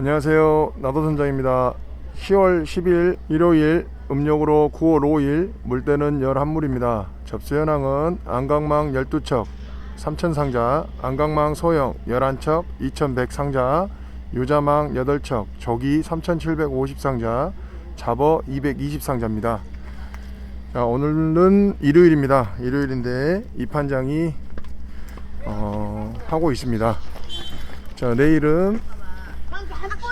안녕하세요. 나도 선장입니다. 10월 10일 일요일 음력으로 9월 5일 물때는 11물입니다. 접수 현황은 안강망 12척, 3천 상자, 안강망 소형 11척, 2100 상자, 유자망 8척, 조기 3750 상자, 잡어 220 상자입니다. 자, 오늘은 일요일입니다. 일요일인데 입판장이 어, 하고 있습니다. 자, 내일은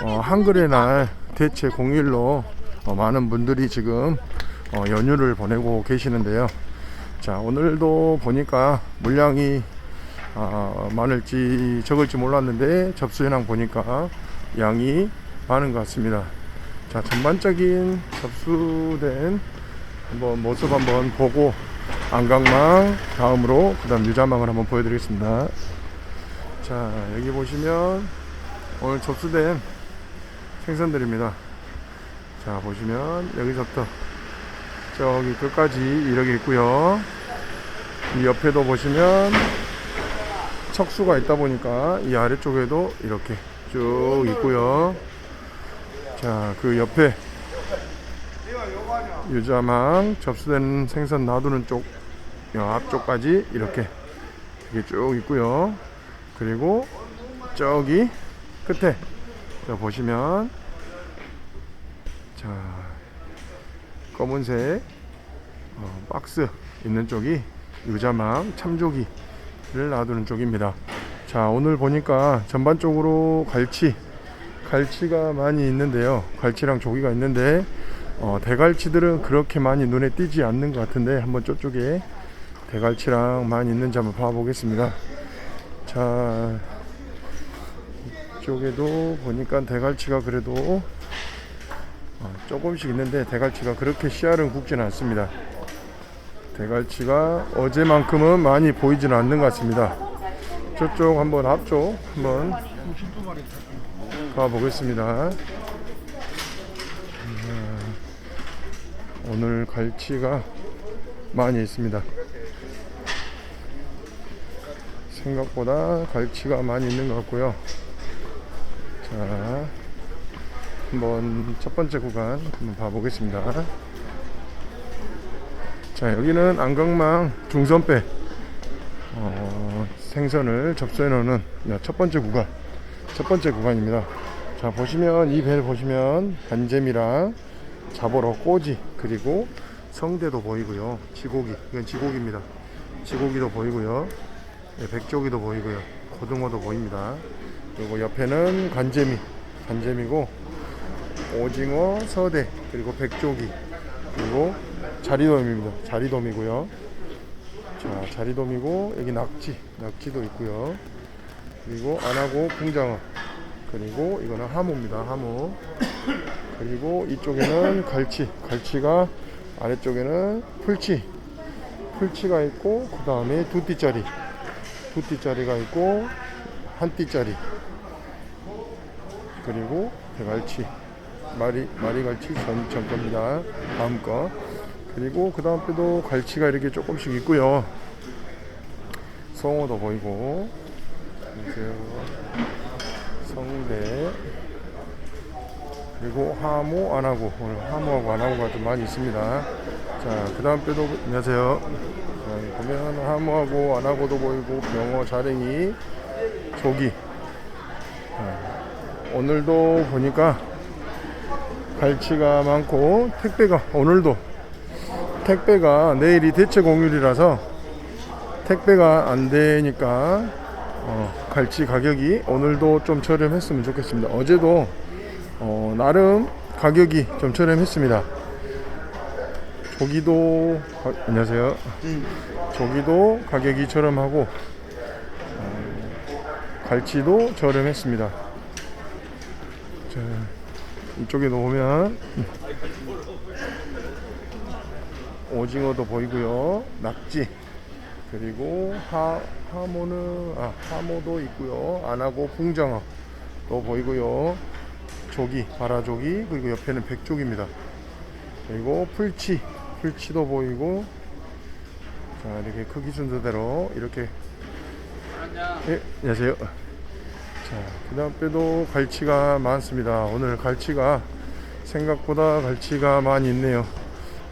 어, 한글의 날 대체 공휴일로 어, 많은 분들이 지금 어, 연휴를 보내고 계시는데요. 자, 오늘도 보니까 물량이 아, 많을지 적을지 몰랐는데 접수 현황 보니까 양이 많은 것 같습니다. 자, 전반적인 접수된 한번 모습 한번 보고 안강망 다음으로 그다음 유자망을 한번 보여드리겠습니다. 자, 여기 보시면 오늘 접수된 생선들입니다. 자, 보시면 여기서부터 저기 끝까지 이렇게 있고요. 이 옆에도 보시면 척수가 있다 보니까 이 아래쪽에도 이렇게 쭉 있고요. 자, 그 옆에 유자망 접수된 생선 놔두는 쪽, 요 앞쪽까지 이렇게 이렇게 쭉 있고요. 그리고 저기 끝에 자 보시면 자 검은색 어, 박스 있는 쪽이 유자망 참조기를 놔두는 쪽입니다. 자 오늘 보니까 전반적으로 갈치 갈치가 많이 있는데요. 갈치랑 조기가 있는데 어, 대갈치들은 그렇게 많이 눈에 띄지 않는 것 같은데 한번 저쪽에 대갈치랑 많이 있는지 한번 봐보겠습니다. 자 이쪽에도 보니까 대갈치가 그래도 어, 조금씩 있는데 대갈치가 그렇게 씨알은 굵지는 않습니다. 대갈치가 어제만큼은 많이 보이지는 않는 것 같습니다. 저쪽 한번 앞쪽 한번 가보겠습니다. 음, 오늘 갈치가 많이 있습니다. 생각보다 갈치가 많이 있는 것 같고요. 자, 한번 첫 번째 구간 한번 봐보겠습니다. 자, 여기는 안강망 중선배 어, 생선을 접수해 놓는 첫 번째 구간, 첫 번째 구간입니다. 자, 보시면 이 배를 보시면 반잼이랑 잡어로 꼬지 그리고 성대도 보이고요. 지고기, 이건 지고기입니다. 지고기도 보이고요. 네, 백조기도 보이고요. 고등어도 보입니다. 그리고 옆에는 간재미, 간재미고 오징어, 서대, 그리고 백조기, 그리고 자리돔입니다. 자리돔이고요. 자, 자리돔이고 여기 낙지, 낙지도 있고요. 그리고 안하고 붕장어, 그리고 이거는 하모입니다. 하모. 그리고 이쪽에는 갈치, 갈치가 아래쪽에는 풀치, 풀치가 있고 그 다음에 두 띠짜리, 두 띠짜리가 있고 한 띠짜리. 그리고 대갈치 마리 마리 갈치 전, 전 겁니다. 다음 거. 그리고 그 다음 때도 갈치가 이렇게 조금씩 있고요. 송어도 보이고. 이렇게 성대 그리고 하모 안하고 오늘 하모하고 안하고가 좀 많이 있습니다. 자 그 다음 때도 안녕하세요. 자, 보면 하모하고 안하고도 보이고 병어 자랭이 조기. 오늘도 보니까 갈치가 많고 택배가 오늘도 택배가 내일이 대체 공휴일이라서 택배가 안 되니까 어, 갈치 가격이 오늘도 좀 저렴했으면 좋겠습니다. 어제도 어, 나름 가격이 좀 저렴했습니다. 조기도 가- 안녕하세요. 조기도 가격이 저렴하고 어, 갈치도 저렴했습니다. 자, 이쪽에도 보면 오징어도 보이고요. 낙지 그리고 하 하모는 아 하모도 있고요. 안하고 붕장어 또 보이고요. 조기 바라조기 그리고 옆에는 백조기입니다. 그리고 풀치 풀치도 보이고 자 이렇게 크기 순서대로 이렇게 예, 안녕하세요. 자, 그 다음 빼도 갈치가 많습니다. 오늘 갈치가 생각보다 갈치가 많이 있네요.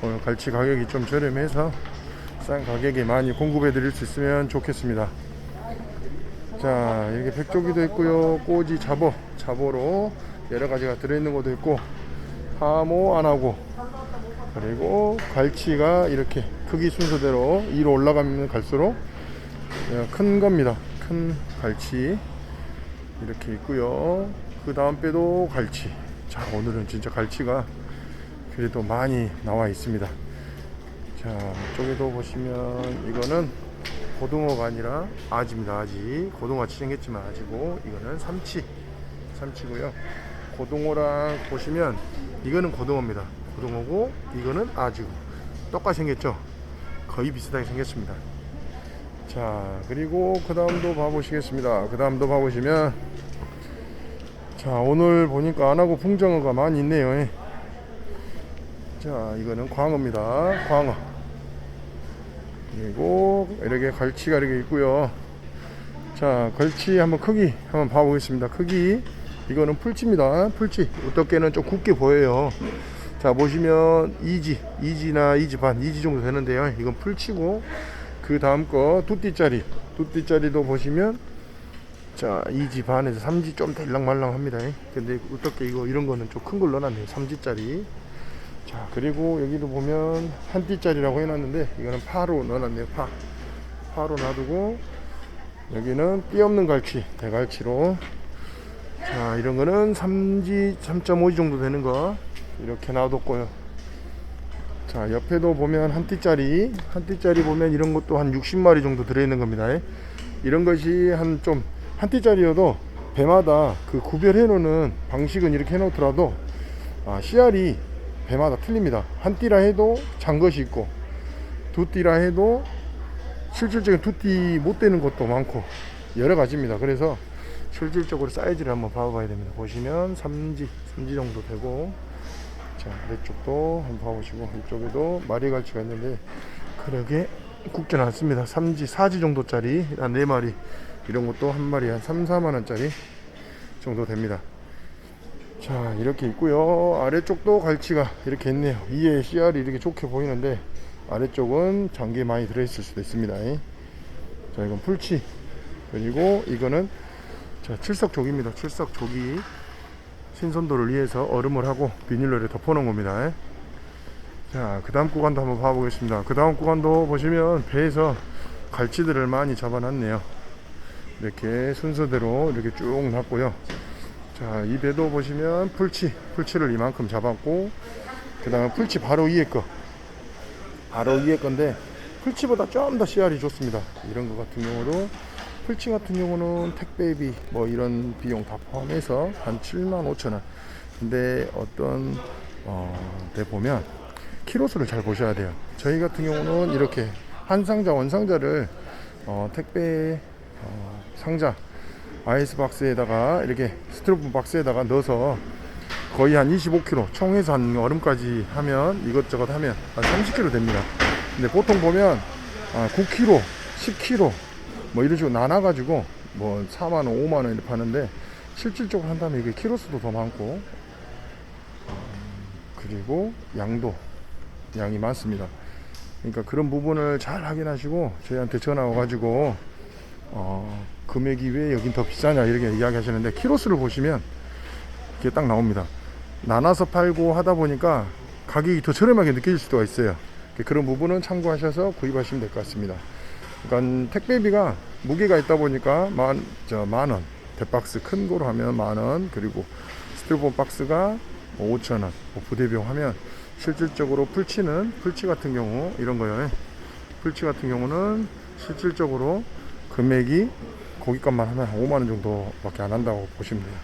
오늘 갈치 가격이 좀 저렴해서 싼 가격에 많이 공급해 드릴 수 있으면 좋겠습니다. 자, 이렇게 백조기도 있고요. 꼬지, 잡어, 잡어로 여러 가지가 들어있는 것도 있고, 하모 안 하고, 그리고 갈치가 이렇게 크기 순서대로 위로 올라가면 갈수록 예, 큰 겁니다. 큰 갈치 이렇게 있고요. 그 다음 빼도 갈치. 자, 오늘은 진짜 갈치가 그래도 많이 나와 있습니다. 자, 이쪽에도 보시면 이거는 고등어가 아니라 아지입니다. 아지. 고등어같이 생겼지만 아지고 이거는 삼치. 삼치고요. 고등어랑 보시면 이거는 고등어입니다. 고등어고 이거는 아지고 똑같이 생겼죠. 거의 비슷하게 생겼습니다. 자 그리고 그 다음도 봐보시겠습니다. 그 다음도 봐보시면 자 오늘 보니까 안하고 풍정어가 많이 있네요. 예. 자 이거는 광어입니다. 광어. 그리고 이렇게 갈치가 이렇게 있고요. 자 갈치 한번 크기 한번 봐보겠습니다. 크기 이거는 풀치입니다. 풀치. 어떻게는 좀 굵게 보여요. 자 보시면 2지, 2지나 2지 반, 2지 정도 되는데요. 이건 풀치고 그 다음 거 두띠짜리, 두띠짜리도 보시면 자 2지 반에서 3지 좀 될랑말랑합니다. 근데 어떻게 이거 이런 거는 좀 큰 걸 넣어놨네요. 3지짜리. 자 그리고 여기도 보면 한 띠짜리라고 해놨는데 이거는 파로 넣어놨네요. 파. 파로 놔두고 여기는 띠 없는 갈치, 대갈치로 자 이런 거는 3지 3.5지 정도 되는 거 이렇게 놔뒀고요 자 옆에도 보면 한 띠짜리 한 띠짜리 보면 이런 것도 한 60마리 정도 들어있는 겁니다. 이런 것이 한좀한 띠짜리여도 배마다 그 구별해 놓는 방식은 이렇게 해 놓더라도 아, 씨알이 배마다 틀립니다. 한 띠라 해도 장 것이 있고 두 띠라 해도 실질적인 두 띠 못 되는 것도 많고 여러 가지입니다. 그래서 실질적으로 사이즈를 한번 봐봐야 됩니다. 보시면 3지, 3지 정도 되고 자 아래쪽도 한번 봐보시고 이쪽에도 마리 갈치가 있는데 그러게 굵진 않습니다. 3지, 4지 정도짜리 한 4마리 이런 것도 한 마리 한 3, 4만원짜리 정도 됩니다. 자 이렇게 있고요 아래쪽도 갈치가 이렇게 있네요 위에 씨알이 이렇게 좋게 보이는데 아래쪽은 장기 많이 들어있을 수도 있습니다 자 이건 풀치 그리고 이거는 자, 칠석조기입니다. 칠석조기 신선도를 위해서 얼음을 하고 비닐로 이렇게 덮어놓은 겁니다. 자, 그 다음 구간도 한번 봐보겠습니다. 그 다음 구간도 보시면 배에서 갈치들을 많이 잡아놨네요. 이렇게 순서대로 이렇게 쭉 놨고요. 자, 이 배도 보시면 풀치, 풀치를 이만큼 잡았고, 그 다음에 풀치 바로 위에 거. 바로 위에 건데, 풀치보다 좀 더 씨알이 좋습니다. 이런 거 같은 경우도 풀치 같은 경우는 택배비 뭐 이런 비용 다 포함해서 한 7만 5천 원. 근데 어떤 어, 데 보면 키로수를 잘 보셔야 돼요. 저희 같은 경우는 이렇게 한 상자 원 상자를 어, 택배 어, 상자 아이스 박스에다가 이렇게 스티로폼 박스에다가 넣어서 거의 한 25kg 총해서 한 얼음까지 하면 이것저것 하면 한 30kg 됩니다. 근데 보통 보면 아, 9kg, 10kg 뭐 이런 식으로 나눠가지고 뭐 4만원, 5만원 이렇게 파는데 실질적으로 한다면 이게 키로수도 더 많고 음, 그리고 양도 양이 많습니다. 그러니까 그런 부분을 잘 확인하시고 저희한테 전화 와가지고 어, 금액이 왜 여긴 더 비싸냐 이렇게 이야기하시는데 키로수를 보시면 이게 딱 나옵니다. 나눠서 팔고 하다 보니까 가격이 더 저렴하게 느껴질 수도 있어요. 그런 부분은 참고하셔서 구입하시면 될 것 같습니다. 그러니까 택배비가 무게가 있다 보니까 만, 저, 만 원. 대박스 큰 거로 하면 만 원. 그리고 스티로폼 박스가 5천 원. 뭐 부대병 하면 실질적으로 풀치는, 풀치 같은 경우, 이런 거요. 풀치 같은 경우는 실질적으로 금액이 고기값만 하면 5만 원 정도밖에 안 한다고 보시면 돼요.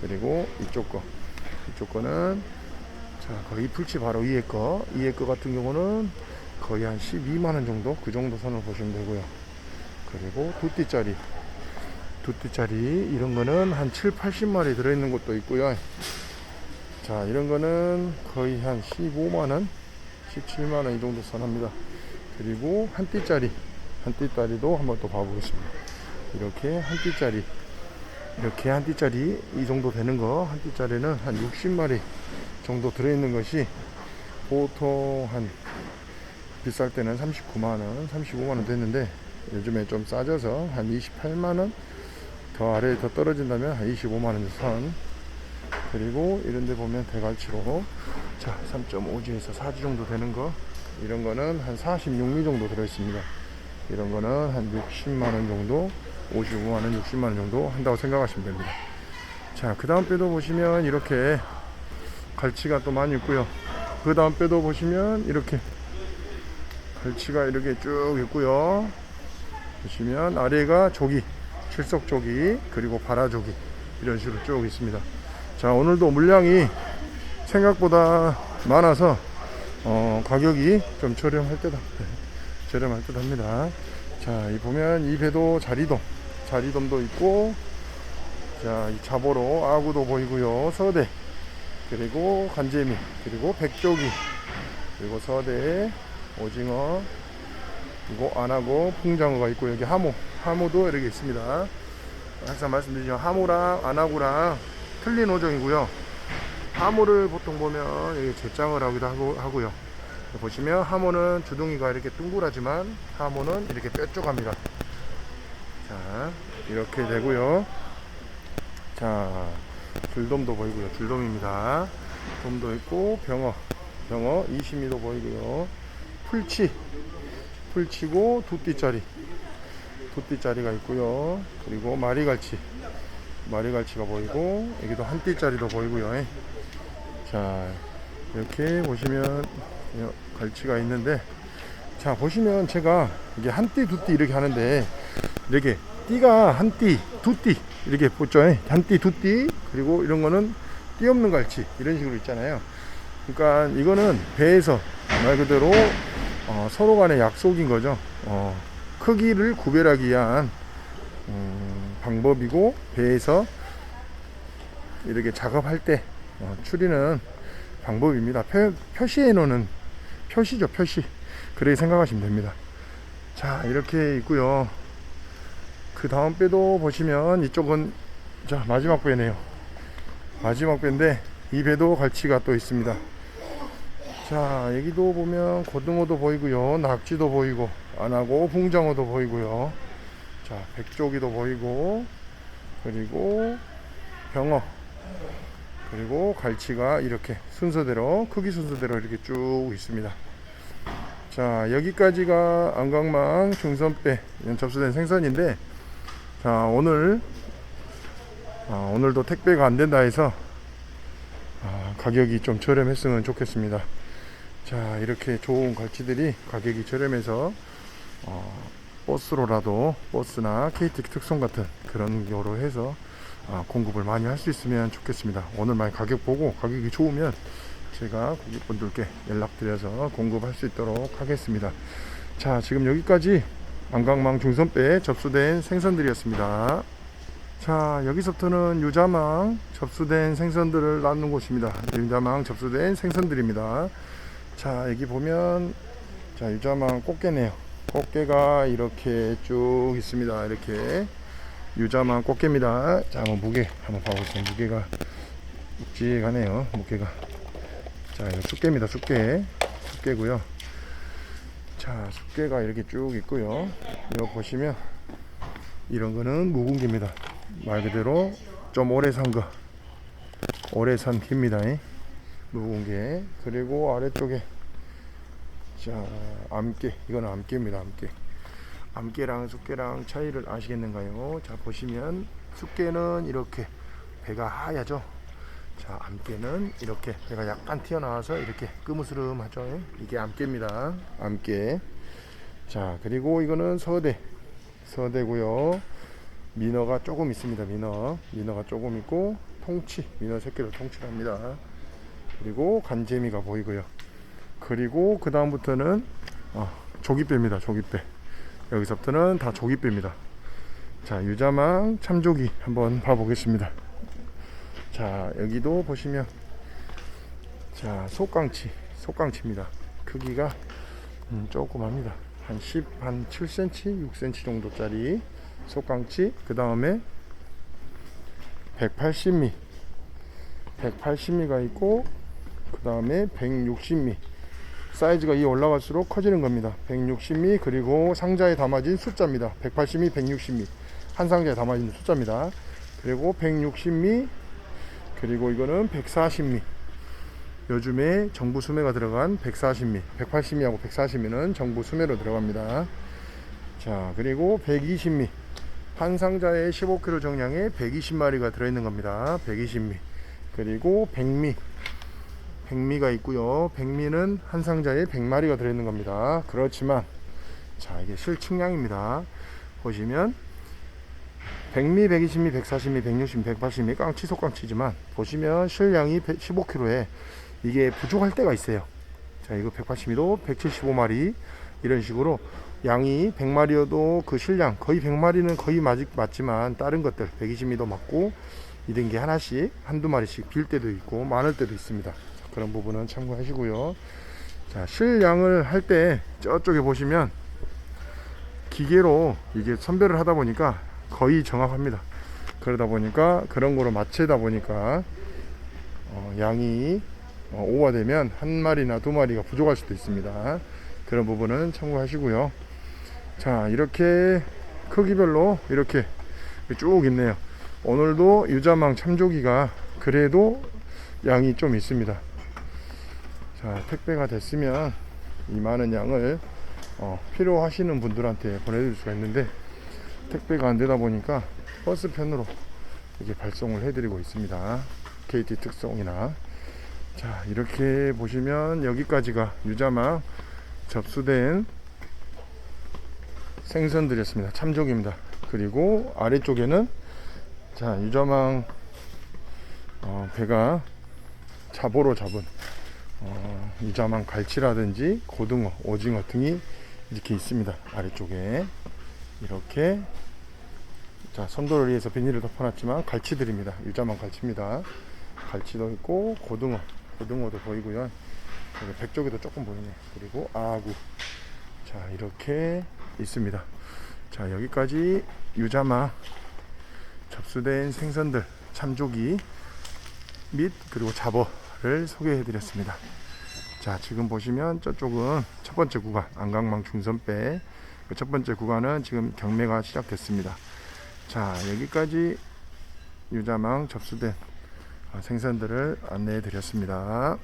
그리고 이쪽 거. 이쪽 거는 자, 거의 풀치 바로 위에 거. 위에 거 같은 경우는 거의 한 12만원 정도? 그 정도 선을 보시면 되고요. 그리고 두띠짜리. 두띠짜리. 이런 거는 한 7, 80마리 들어있는 것도 있고요. 자, 이런 거는 거의 한 15만원? 17만원 이 정도 선합니다. 그리고 한 띠짜리. 한 띠짜리도 한번 또 봐보겠습니다. 이렇게 한 띠짜리. 이렇게 한 띠짜리 이 정도 되는 거 한 띠짜리는 한 60마리 정도 들어있는 것이 보통 한 비쌀 때는 39만원 35만원 됐는데 요즘에 좀 싸져서 한 28만원 더 아래에 더 떨어진다면 한 25만원 선 그리고 이런 데 보면 대갈치로 자 3.5G에서 4G 정도 되는 거. 이런 거는 한 46미 정도 들어있습니다. 이런 거는 한 60만원 정도 55만원 60만원 정도 한다고 생각하시면 됩니다. 자그 다음 빼도 보시면 이렇게 갈치가 또 많이 있고요. 그 다음 빼도 보시면 이렇게 갈치가 이렇게 쭉 있고요. 보시면 아래가 조기 칠석조기 그리고 바라 조기 이런 식으로 쭉 있습니다. 자 오늘도 물량이 생각보다 많아서 어, 가격이 좀 저렴할 때다 저렴할 듯 합니다. 자, 이 보면 이 배도 자리돔, 자리돔도 있고, 자, 이 자보로 아구도 보이고요. 서대, 그리고 간재미, 그리고 백조기, 그리고 서대, 오징어, 그리고 안하고 풍장어가 있고 여기 하모, 하모도 이렇게 있습니다. 항상 말씀드리지만 하모랑 안하고랑 틀린 어종이고요. 하모를 보통 보면 여기 제장을 하기도 하고, 하고요. 보시면 하모는 주둥이가 이렇게 둥글하지만 하모는 이렇게 뾰족합니다. 자, 이렇게 되고요. 자, 줄돔도 보이고요. 줄돔입니다. 돔도 있고 병어, 병어 20미도 보이고요. 풀치, 풀치고 두띠짜리, 두띠짜리가 있고요. 그리고 마리갈치, 마리갈치가 보이고 여기도 한 띠짜리도 보이고요. 자, 이렇게 보시면 요 갈치가 있는데 자 보시면 제가 이게 한띠 두띠 이렇게 하는데 이렇게 띠가 한띠 두띠 이렇게 붙죠. 한띠 두 띠. 그리고 이런 거는 띠 없는 갈치. 이런 식으로 있잖아요. 그러니까 이거는 배에서 말 그대로 어, 서로 간의 약속인 거죠 어, 크기를 구별하기 위한 음, 방법이고 배에서 이렇게 작업할 때 어, 추리는 방법입니다. 표, 표시해 놓는 표시죠, 표시. 그렇게 생각하시면 됩니다. 자, 이렇게 있고요. 그 다음 배도 보시면 이쪽은 자, 마지막 배네요. 마지막 배인데 이 배도 갈치가 또 있습니다. 자, 여기도 보면 고등어도 보이고요. 낙지도 보이고 안하고 붕장어도 보이고요. 자, 백조기도 보이고 그리고 병어 그리고 갈치가 이렇게 순서대로 크기 순서대로 이렇게 쭉 있습니다. 자 여기까지가 안강망 중선배 접수된 생선인데 자 오늘 아, 오늘도 택배가 안 된다 해서 아, 가격이 좀 저렴했으면 좋겠습니다. 자 이렇게 좋은 갈치들이 가격이 저렴해서 어, 버스로라도 버스나 KT 특송 같은 그런 거로 해서 아, 공급을 많이 할 수 있으면 좋겠습니다. 오늘 많이 가격 보고 가격이 좋으면 제가 고객분들께 연락드려서 공급할 수 있도록 하겠습니다. 자, 지금 여기까지 안강망 중선배에 접수된 생선들이었습니다. 자, 여기서부터는 유자망 접수된 생선들을 낳는 곳입니다. 유자망 접수된 생선들입니다. 자, 여기 보면 자, 유자망 꽃게네요. 꽃게가 이렇게 쭉 있습니다. 이렇게 유자망 꽃게입니다. 자, 한번 무게 한번 봐보세요. 무게가 묵직하네요. 무게가. 자, 이거 쑥개입니다. 쑥개. 쑥개고요. 자, 쑥개가 이렇게 쭉 있고요. 이거 보시면 이런 거는 묵은기입니다. 말 그대로 좀 오래 산 거. 오래 산 기입니다. 묵은 게. 그리고 아래쪽에 자, 암깨. 이거는 암깨입니다. 암깨. 암깨랑 쑥깨랑 차이를 아시겠는가요? 자 보시면 쑥깨는 이렇게 배가 하얗죠. 자 암깨는 이렇게 배가 약간 튀어나와서 이렇게 끄무스름하죠. 이게 암깨입니다. 암깨. 자 그리고 이거는 서대. 서대고요. 민어가 조금 있습니다. 민어. 민어가 조금 있고 통치. 민어 새끼를 통치합니다. 그리고 간재미가 보이고요. 그리고 그 다음부터는 어, 조기배입니다. 조기배. 여기서부터는 다 조기배입니다. 자, 유자망 참조기 한번 봐보겠습니다. 자, 여기도 보시면 자, 속강치, 속강치입니다. 크기가 음, 조그맣니다. 한 10, 한 7cm, 6cm 정도짜리 속강치. 그 다음에 180미 180미가 있고 그 다음에 160미. 사이즈가 이 올라갈수록 커지는 겁니다. 160미 그리고 상자에 담아진 숫자입니다. 180미 160미. 한 상자에 담아진 숫자입니다. 그리고 160미 그리고 이거는 140미. 요즘에 정부 수매가 들어간 140미. 180미하고 140미는 정부 수매로 들어갑니다. 자 그리고 120미. 한 상자에 15kg 정량에 120마리가 들어있는 겁니다. 120미. 그리고 100미 100미가 있고요. 100미는 한 상자에 100마리가 들어있는 겁니다. 그렇지만 자 이게 실측량입니다. 보시면 100미, 120미, 140미, 160미, 180미 깡치 속깡치지만 보시면 실량이 15kg에 이게 부족할 때가 있어요. 자 이거 180미도 175마리 이런 식으로 양이 100마리여도 그 실량 거의 100마리는 거의 맞, 맞지만 다른 것들 120미도 맞고 이런 게 하나씩 한두 마리씩 빌 때도 있고 많을 때도 있습니다. 자, 그런 부분은 참고하시고요. 자 실량을 할 때 저쪽에 보시면 기계로 이게 선별을 하다 보니까 거의 정확합니다. 그러다 보니까 그런 거로 맞추다 보니까 어, 양이 어, 오버되면 한 마리나 두 마리가 부족할 수도 있습니다. 그런 부분은 참고하시고요. 자 이렇게 크기별로 이렇게 쭉 있네요. 오늘도 유자망 참조기가 그래도 양이 좀 있습니다 자 택배가 됐으면 이 많은 양을 어, 필요하시는 분들한테 보내드릴 수가 있는데 택배가 안 되다 보니까 버스 편으로 이렇게 발송을 해드리고 있습니다 KT 특송이나 자 이렇게 보시면 여기까지가 유자망 접수된 생선들이었습니다. 참족입니다. 그리고 아래쪽에는 자 유자망 어, 배가 잡어로 잡은 어, 유자망 갈치라든지 고등어, 오징어 등이 이렇게 있습니다. 아래쪽에 이렇게 자 선도를 위해서 비닐을 덮어놨지만 갈치들입니다. 유자망 갈치입니다. 갈치도 있고 고등어, 고등어도 보이고요. 여기 백조개도 조금 보이네. 그리고 아구. 자 이렇게 있습니다. 자 여기까지 유자마 접수된 생선들 참조기 및 그리고 잡어를 소개해 드렸습니다. 자 지금 보시면 저쪽은 첫 번째 구간 안강망 중선배 그 첫 번째 구간은 지금 경매가 시작됐습니다. 자 여기까지 유자망 접수된 아, 생선들을 안내해 드렸습니다.